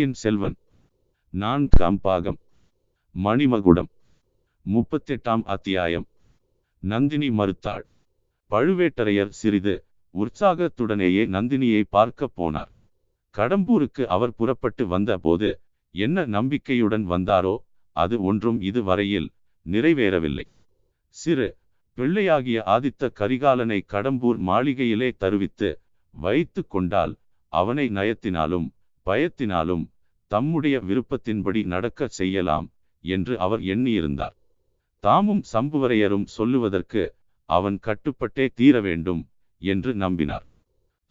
பொன்னியின் செல்வன். நான்காம் பாகம் மணிமகுடம். முப்பத்தெட்டாம் அத்தியாயம். நந்தினி மறுத்தாள். பழுவேட்டரையர் சிறிது உற்சாகத்துடனேயே நந்தினியை பார்க்க போனார். கடம்பூருக்கு அவர் புறப்பட்டு வந்தபோது என்ன நம்பிக்கையுடன் வந்தாரோ அது ஒன்றும் இதுவரையில் நிறைவேறவில்லை. சிறு பிள்ளையாகிய ஆதித்த கரிகாலனை கடம்பூர் மாளிகையிலே தருவித்து வைத்து கொண்டால் அவனை நயத்தினாலும் பயத்தினாலும் தம்முடைய விருப்பத்தின்படி நடக்கச் செய்யலாம் என்று அவர் எண்ணியிருந்தார். தாமும் சம்புவரையரும் சொல்லுவதற்கு அவன் கட்டுப்பட்டே தீர வேண்டும் என்று நம்பினார்.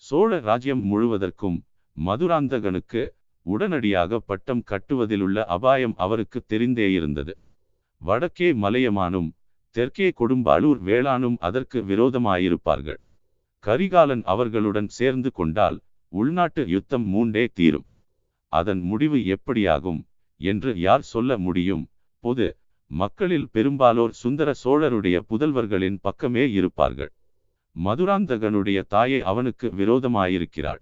சோழ ராஜ்யம் முழுவதற்கும் மதுராந்தகனுக்கு உடனடியாக பட்டம் கட்டுவதிலுள்ள அபாயம் அவருக்கு தெரிந்தே இருந்தது. வடக்கே மலையமானும் தெற்கே கொடும்பாளூர் வேளானும் அதற்கு விரோதமாயிருப்பார்கள். கரிகாலன் அவர்களுடன் சேர்ந்து கொண்டால் உள்நாட்டு யுத்தம் மூண்டே தீரும். அதன் முடிவு எப்படியாகும் என்று யார் சொல்ல முடியும்? பொது மக்களில் பெரும்பாலோர் சுந்தர சோழருடைய புதல்வர்களின் பக்கமே இருப்பார்கள். மதுராந்தகனுடைய தாயை அவனுக்கு விரோதமாயிருக்கிறாள்.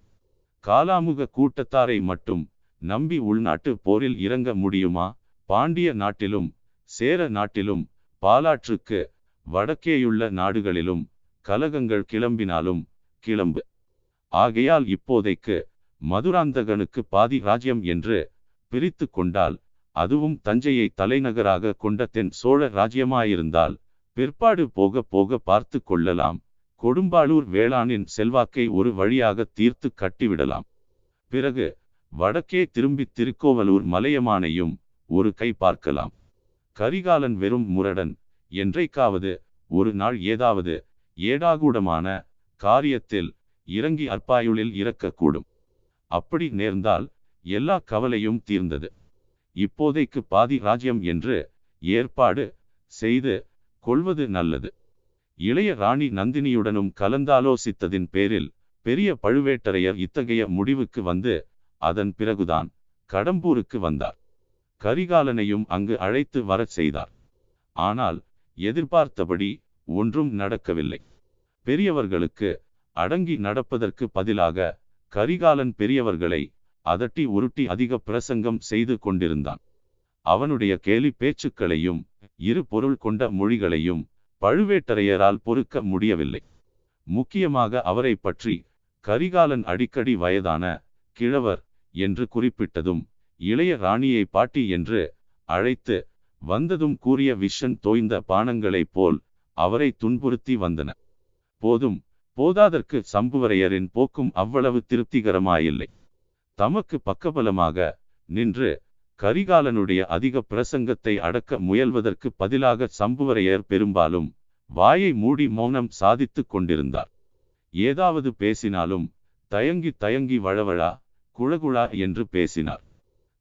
காலாமுக கூட்டத்தாரை மட்டும் நம்பி உள்நாட்டு போரில் இறங்க முடியுமா? பாண்டிய நாட்டிலும் சேர நாட்டிலும் பாலாற்றுக்கு வடக்கேயுள்ள நாடுகளிலும் கலகங்கள் கிளம்பினாலும் கிளம்பு. ஆகையால் இப்போதைக்கு மதுராந்தகனுக்கு பாதி ராஜ்யம் என்று பிரித்து கொண்டால் அதுவும் தஞ்சையை தலைநகராக கொண்ட தென் சோழ ராஜ்யமாயிருந்தால் பிற்பாடு போக போக பார்த்து கொள்ளலாம். கொடும்பாளூர் வேளாணின் செல்வாக்கை ஒரு வழியாக தீர்த்து கட்டிவிடலாம். பிறகு வடக்கே திரும்பி திருக்கோவலூர் மலையமானையும் ஒரு கை பார்க்கலாம். கரிகாலன் வெறும் முரடன் என்றைக்காவது ஒரு நாள் ஏதாவது ஏடாகூடமான காரியத்தில் இறங்கி அற்பாயுளில் இறக்கக்கூடும். அப்படி நேர்ந்தால் எல்லா கவலையும் தீர்ந்தது. இப்போதைக்கு பாதி ராஜ்யம் என்று ஏற்பாடு செய்து கொள்வது நல்லது. இளைய ராணி நந்தினியுடனும் கலந்தாலோசித்ததின் பேரில் பெரிய பழுவேட்டரையர் இத்தகைய முடிவுக்கு வந்து அதன் பிறகுதான் கடம்பூருக்கு வந்தார். கரிகாலனையும் அங்கு அழைத்து வரச் செய்தார். ஆனால் எதிர்பார்த்தபடி ஒன்றும் நடக்கவில்லை. பெரியவர்களுக்கு அடங்கி நடப்பதற்கு பதிலாக கரிகாலன் பெரியவர்களை அதட்டி உருட்டி அதிக பிரசங்கம் செய்து கொண்டிருந்தான். அவனுடைய கேலி பேச்சுக்களையும் இரு பொருள் கொண்ட மொழிகளையும் பழுவேட்டரையரால் பொறுக்க முடியவில்லை. முக்கியமாக அவரை பற்றி கரிகாலன் அடிக்கடி வயதான கிழவர் என்று குறிப்பிட்டதும் இளைய ராணியை பாட்டி என்று அழைத்து வந்ததும் கூறிய விஷன் தோய்ந்த பானங்களைப் போல் அவரை துன்புறுத்தி வந்தன. போதும் போதாதற்கு சம்புவரையரின் போக்கும் அவ்வளவு திருப்திகரமாயில்லை. தமக்கு பக்கபலமாக நின்று கரிகாலனுடைய அதிக பிரசங்கத்தை அடக்க முயல்வதற்கு பதிலாக சம்புவரையர் பெரும்பாலும் வாயை மூடி மௌனம் சாதித்து கொண்டிருந்தார். ஏதாவது பேசினாலும் தயங்கி தயங்கி வழவழா குழகுழா என்று பேசினார்.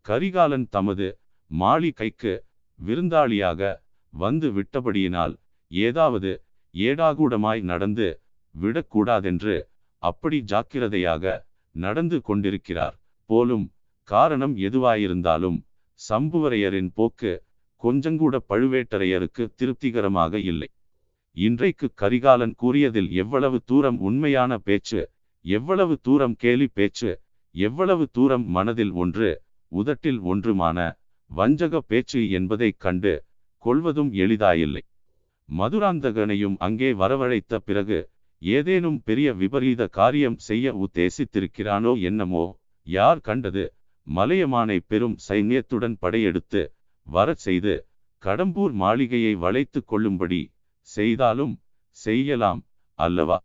கரிகாலன் தமது மாளிகைக்கு விருந்தாளியாக வந்து விட்டபடியினால் ஏதாவது ஏடாகூடமாய் நடந்து விடக்கூடாதென்று அப்படி ஜாக்கிரதையாக நடந்து கொண்டிருக்கிறார். போலும் காரணம் எதுவாயிருந்தாலும் சம்புவரையரின் போக்கு கொஞ்சங்கூட பழுவேட்டரையருக்கு திருப்திகரமாக இல்லை. இன்றைக்கு கரிகாலன் கூறியதில் எவ்வளவு தூரம் உண்மையான பேச்சு எவ்வளவு தூரம் கேலி பேச்சு எவ்வளவு தூரம் மனதில் ஒன்று உதட்டில் ஒன்றுமான வஞ்சக பேச்சு என்பதைக் கண்டு கொள்வதும் எளிதாயில்லை. மதுராந்தகனையும் அங்கே வரவழைத்த பிறகு ஏதேனும் பெரிய விபரீத காரியம் செய்ய உத்தேசித்திருக்கிறானோ என்னமோ? யார் கண்டது? மலையமானை பெரும் சைன்யத்துடன் படையெடுத்து வரச் செய்து கடம்பூர் மாளிகையை வளைத்து கொள்ளும்படி செய்தாலும் செய்யலாம் அல்லவா?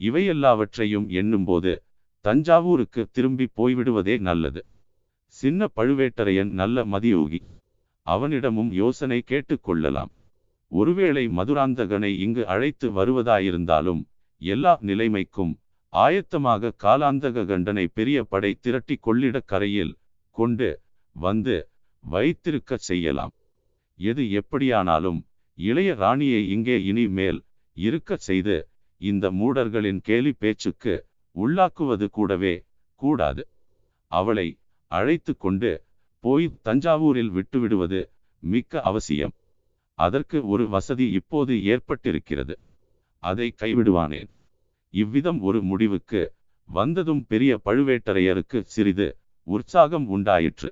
இவையெல்லாவற்றையும் எண்ணும்போது தஞ்சாவூருக்கு திரும்பி போய்விடுவதே நல்லது. சின்ன பழுவேட்டரையன் நல்ல மதியோகி. அவனிடமும் யோசனை கேட்டுக்கொள்ளலாம் ஒருவேளை மதுராந்தகனை இங்கு அழைத்து வருவதாயிருந்தாலும் எல்லா நிலைமைக்கும் ஆயத்தமாக காலாந்தக கண்டனை பெரிய படை திரட்டி கொள்ளிட கரையில் கொண்டு வந்து வைத்திருக்க செய்யலாம். எது எப்படியானாலும் இளைய ராணியை இங்கே இனி மேல் இருக்க செய்து இந்த மூடர்களின் கேலி பேச்சுக்கு உள்ளாக்குவது கூடவே கூடாது. அவளை அழைத்து கொண்டு போய் தஞ்சாவூரில் விட்டுவிடுவது மிக்க அவசியம். அதற்கு ஒரு வசதி இப்போது ஏற்பட்டிருக்கிறது. அதை கைவிடுவானேன் இவ்விதம் ஒரு முடிவுக்கு வந்ததும் பெரிய பழுவேட்டரையருக்கு சிறிது உற்சாகம் உண்டாயிற்று.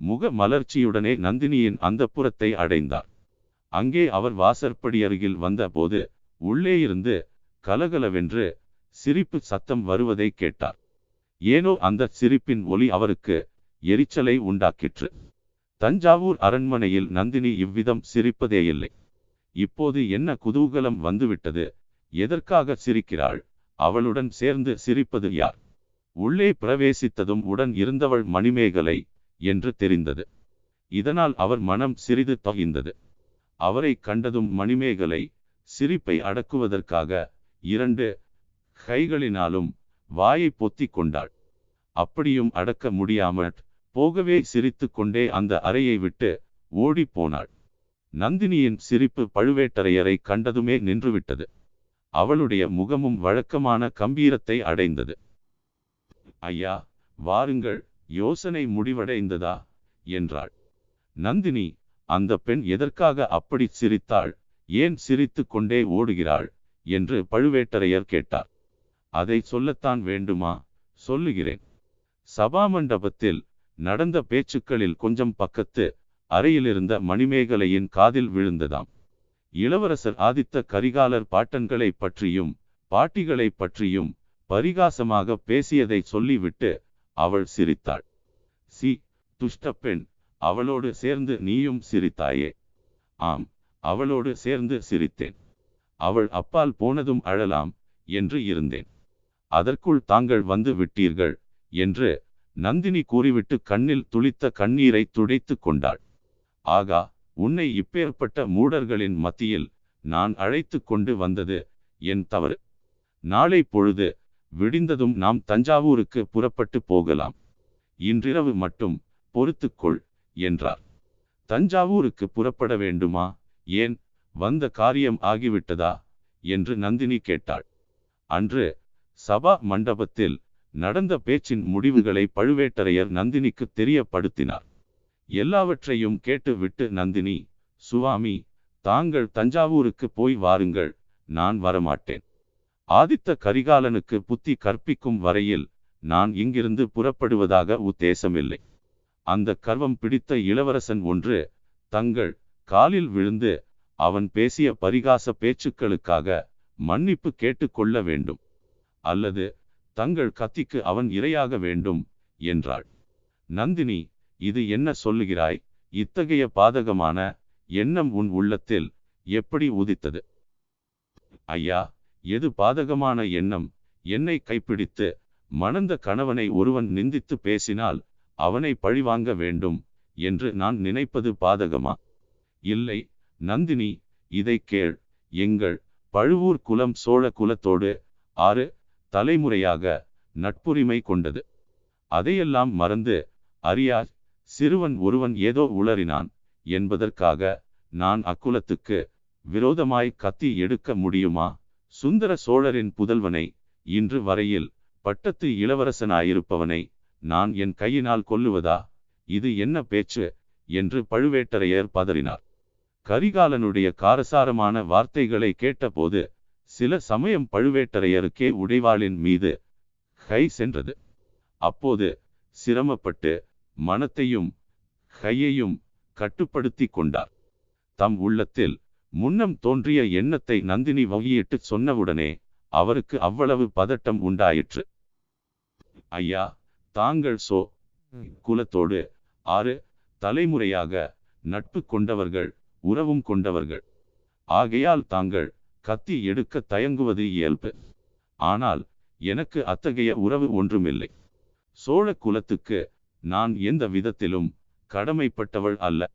முக மலர்ச்சியுடனே நந்தினியின் அந்தப்புறத்தை அடைந்தார். அங்கே அவர் வாசற்படி அருகில் வந்தபோது உள்ளே இருந்து கலகலவென்று சிரிப்பு சத்தம் வருவதை கேட்டார். ஏனோ அந்த சிரிப்பின் ஒலி அவருக்கு எரிச்சலை உண்டாக்கிற்று. தஞ்சாவூர் அரண்மனையில் நந்தினி இவ்விதம் சிரிப்பதேயில்லை. இப்போது என்ன குதூகலம் வந்துவிட்டது? எதற்காக சிரிக்கிறாள்? அவளுடன் சேர்ந்து சிரிப்பது யார்? உள்ளே பிரவேசித்ததும் உடன் இருந்தவள் மணிமேகலை என்று தெரிந்தது. இதனால் அவர் மனம் சிறிது தொகிந்தது அவரை கண்டதும் மணிமேகலை சிரிப்பை அடக்குவதற்காக இரண்டு கைகளினாலும் வாயை பொத்தி கொண்டாள். அப்படியும் அடக்க முடியாமற் போகவே சிரித்து கொண்டே அந்த அறையை விட்டு ஓடிப் போனாள். நந்தினியின் சிரிப்பு பழுவேட்டரையரை கண்டதுமே நின்றுவிட்டது. அவளுடைய முகமும் வழக்கமான கம்பீரத்தை அடைந்தது. ஐயா வாருங்கள் யோசனை முடிவடைந்ததா? என்றாள். நந்தினி அந்த பெண் எதற்காக அப்படி சிரித்தாள்? ஏன் சிரித்து கொண்டே ஓடுகிறாள்? என்று பழுவேட்டரையர் கேட்டார். அதை சொல்லத்தான் வேண்டுமா? சொல்லுகிறேன். சபாமண்டபத்தில் நடந்த பேச்சுக்களில் கொஞ்சம் பக்கத்து அறையிலிருந்த மணிமேகலையின் காதில் விழுந்ததாம். இளவரசர் ஆதித்த கரிகாலர் பாட்டன்களை பற்றியும் பாட்டிகளை பற்றியும் பரிகாசமாக பேசியதை சொல்லிவிட்டு அவள் சிரித்தாள். சி துஷ்டப்பெண் அவளோடு சேர்ந்து நீயும் சிரித்தாயே. ஆம் அவளோடு சேர்ந்து சிரித்தேன். அவள் அப்பால் போனதும் அழலாம் என்று இருந்தேன். அதற்குள் தாங்கள் வந்து விட்டீர்கள் என்று நந்தினி கூறிவிட்டு கண்ணில் துளித்த கண்ணீரை துடைத்து கொண்டாள். ஆகா உன்னை இப்பேற்பட்ட மூடர்களின் மத்தியில் நான் அழைத்து கொண்டு வந்தது என் தவறு. நாளை பொழுது விடிந்ததும் நாம் தஞ்சாவூருக்கு புறப்பட்டு போகலாம். இன்றிரவு மட்டும் பொறுத்துக்கொள் என்றார். தஞ்சாவூருக்கு புறப்பட வேண்டுமா? ஏன்? வந்த காரியம் ஆகிவிட்டதா? என்று நந்தினி கேட்டாள். அன்று சபா மண்டபத்தில் நடந்த பேச்சின் முடிவுகளை பழுவேட்டரையர் நந்தினிக்கு தெரியப்படுத்தினார். எல்லாவற்றையும் கேட்டு விட்டு நந்தினி சுவாமி தாங்கள் தஞ்சாவூருக்கு போய் வாருங்கள் நான் வரமாட்டேன். ஆதித்த கரிகாலனுக்கு புத்தி கற்பிக்கும் வரையில் நான் இங்கிருந்து புறப்படுவதாக உத்தேசமில்லை. அந்த கர்வம் பிடித்த இளவரசன் ஒன்று தங்கள் காலில் விழுந்து அவன் பேசிய பரிகாச பேச்சுக்களுக்காக மன்னிப்பு கேட்டுக்கொள்ள வேண்டும். அல்லது தங்கள் கத்திக்கு அவன் இரையாக வேண்டும் என்றாள். நந்தினி இது என்ன சொல்லுகிறாய்? இத்தகைய பாதகமான எண்ணம் உன் உள்ளத்தில் எப்படி உதித்தது? ஐயா எது பாதகமான எண்ணம்? என்னை கைப்பிடித்து மணந்த கணவனை ஒருவன் நிந்தித்து பேசினால் அவனை பழிவாங்க வேண்டும் என்று நான் நினைப்பது பாதகமா? இல்லை நந்தினி இதை கேள். எங்கள் பழுவூர் குலம் சோழ குலத்தோடு ஆறு தலைமுறையாக நட்புரிமை கொண்டது. அதையெல்லாம் மறந்து அறியா சிறுவன் ஒருவன் ஏதோ உளறினான் என்பதற்காக நான் அக்குலத்துக்கு விரோதமாய் கத்தி எடுக்க முடியுமா? சுந்தர சோழரின் புதல்வனை இன்று வரையில் பட்டத்து இளவரசனாயிருப்பவனை நான் என் கையினால் கொல்லுவதா? இது என்ன பேச்சு? என்று பழுவேட்டரையர் பதறினார். கரிகாலனுடைய காரசாரமான வார்த்தைகளை கேட்டபோது சில சமயம் பழுவேட்டரையருக்கே உடைவாளின் மீது கை சென்றது. அப்போது சிரமப்பட்டு மனத்தையும் கையையும் கட்டுப்படுத்தி கொண்டார். தம் உள்ளத்தில் முன்னம் தோன்றிய எண்ணத்தை நந்தினி வகையிட்டு சொன்னவுடனே அவருக்கு அவ்வளவு பதட்டம் உண்டாயிற்று. ஐயா தாங்கள் சோ குலத்தோடு ஆறு தலைமுறையாக நட்பு கொண்டவர்கள் உறவும் கொண்டவர்கள். ஆகையால் தாங்கள் கத்தி எடுக்க தயங்குவது இயல்பு. ஆனால் எனக்கு அத்தகைய உறவு ஒன்றுமில்லை. சோழ குலத்துக்கு நான் எந்த விதத்திலும் கடமைப்பட்டவள் அல்ல.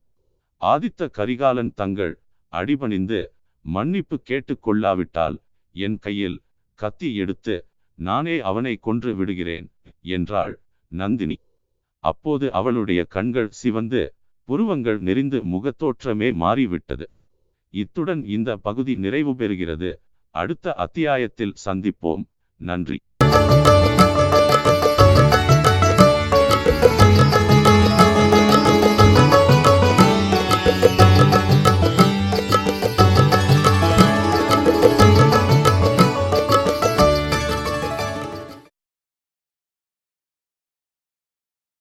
ஆதித்த கரிகாலன் தங்கள் அடிபணிந்து மன்னிப்பு கேட்டுக்கொள்ளாவிட்டால் என் கையில் கத்தி எடுத்து நானே அவனை கொன்று விடுகிறேன் என்றாள் நந்தினி. அப்போது அவளுடைய கண்கள் சிவந்து புருவங்கள் நெறிந்து முகத்தோற்றமே மாறிவிட்டது. இத்துடன் இந்த பகுதி நிறைவு பெறுகிறது. அடுத்த அத்தியாயத்தில் சந்திப்போம். நன்றி.